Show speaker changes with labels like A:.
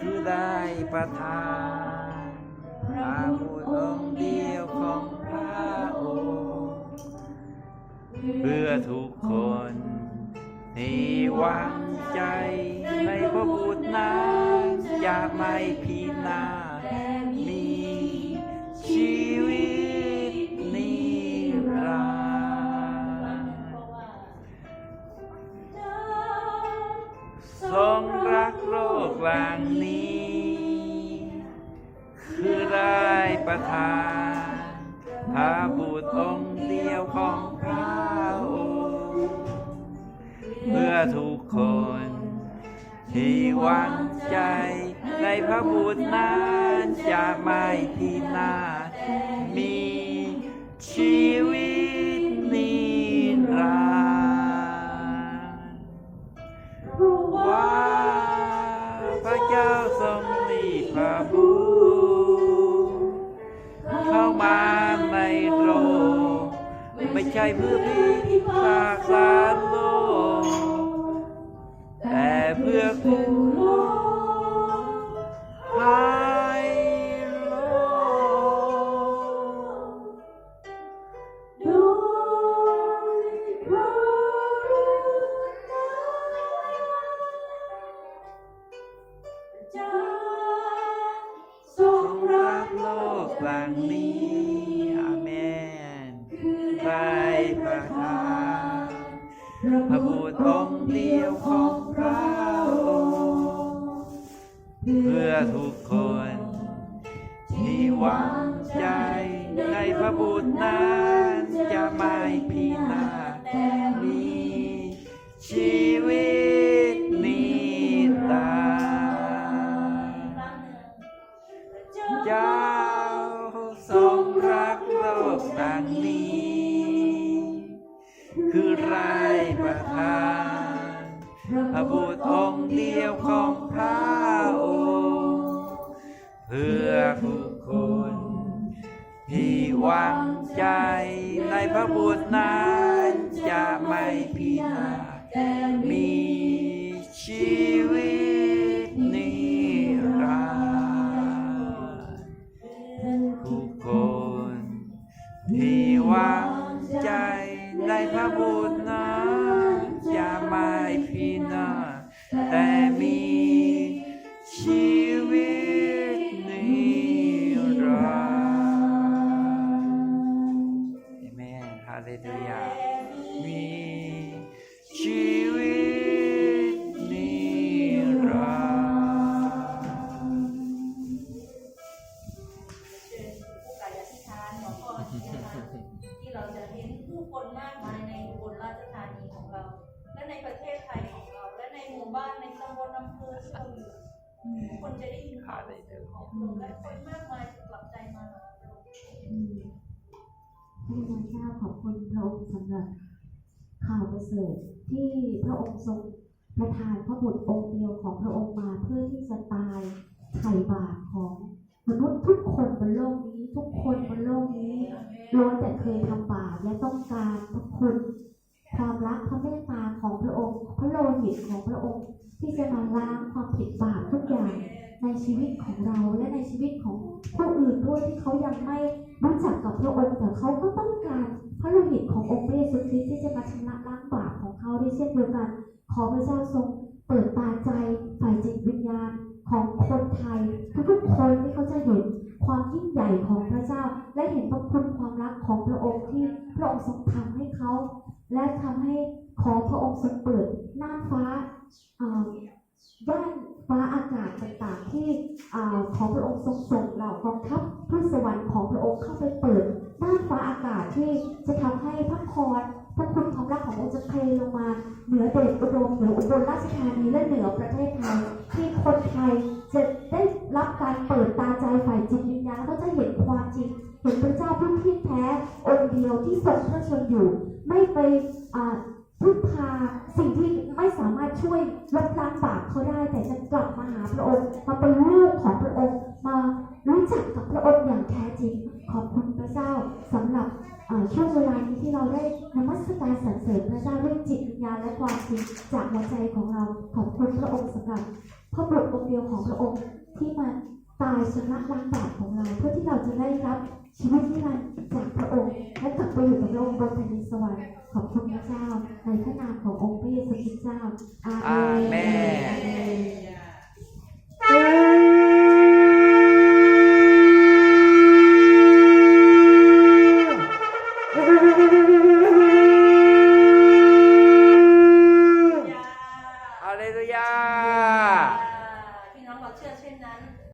A: คือได้ประทานพระบุตรองค์เดียวของพระองค์เพื่อทุกคนที่วางใจในพระบุตรนั้นอย่าไม่พินาศ กลกหลังนี้ คือได้ประทานพระบุตรองค์เดียวของพระองค์เพื่อทุกคน ที่วังใจในพระบุตรนั้นจะไม่พินาศมีชีวิต กลาง
B: นี้
A: นี้อาเมน
B: คือ
A: ได้
B: ป
A: ระ
B: ทา
A: นพระบุตรองเดียวของพระองค์เพื่อทุกคนที่หวังใจในพระบุตรนั้นจะไม่พินาศแต่มีชีวิตนิรันดร์เนี้ คือไรายประทานพระบุตรองค์เดียวของพระองค์ เพื่อทุกคนที่วังใจในพระบุตรนั้นจะไม่พินาศ
B: แต่
A: มีชีวิตนิรันดร์ทุกคน ที่วางใจในพระบุตร
B: คนมากมายในอุบลราชธานีของเรา และในประเทศไทยของเรา และในหมู่บ้านในตำบลอำเภอที่เราอยู่ทุกคนจะได้ยินข่าวประเสริฐของพระองค์และคนมากมายจะกลับใจมาหาพระองค์
C: พระคุณเจ้าขอบคุณพระองค์สำหรับข่าวประเสริฐที่พระองค์ทรงประทานพระบุตรองค์เดียวของพระองค์มาเพื่อที่จะตายไถ่บาปของ มนุษย์ทุกคนบนโลกนี้ ทุกคนบนโลกนี้ล้วนแต่เคยทำบาปและต้องการพระคุณ ความรักพระเมตตาของพระองค์ พระโลหิตของพระองค์ ที่จะมาล้างความผิดบาปทุกอย่างในชีวิตของเราและในชีวิตของผู้อื่นด้วยที่เขายังไม่รู้จักกับพระองค์แต่เขาก็ต้องการพระโลหิตขององค์พระเยซูคริสต์ที่จะมาชำระล้างบาปของเขาด้วยเช่นเดียวกัน ขอพระเจ้าทรงเปิดตาใจฝ่ายจิตวิญญาณ ของคนไทย ทุกๆคนที่เขาจะเห็นความยิ่งใหญ่ของพระเจ้า และเห็นพระคุณความรักของพระองค์ที่พระองค์ทรงทำให้เขา และทำให้ขอพระองค์ทรงเปิดน่านฟ้าด้านฟ้าอากาศต่างๆที่ของพระองค์ทรงส่งเหล่ากองทัพทูตสวรรค์ของพระองค์เข้าไปเปิดด้านฟ้าอากาศที่จะทำให้พระพรพระคุณความรักขององค์จะเทลงมาเหนือเดชอุดมเหนืออุบลราชธานีและเหนือประเทศไทย จะได้รับการเปิดตาใจฝ่ายจิตวิญญาณแล้วก็จะเห็นความจริง เห็นพระเจ้าผู้ที่แท้ องค์เดียวที่ทรงพระชนอยู่ ไม่ไปพึ่งพาสิ่งที่ไม่สามารถช่วยลดล้างบาปเขาได้ แต่จะกลับมาหาพระองค์ มาเป็นลูกของพระองค์ มารู้จักกับพระองค์อย่างแท้จริง ขอบคุณพระเจ้าสำหรับช่วงเวลานี้ที่เราได้นมัสการสรรเสริญพระเจ้าด้วยจิตวิญญาณและความจริงจากหัวใจของเรา ขอบคุณพระองค์สำหรับ พระบุตรองค์เดียวของพระองค์ที่มาตายชำระล้างบาปของเรา เพื่อที่เราจะได้รับชีวิตนิรันดร์จากพระองค์และกลับไปอยู่กับพระองค์บนแผ่นดินสวรรค์ขอบคุณพระเจ้าในพระนามขององค์พระเยซูคริสต์เจ้าอาเม
A: น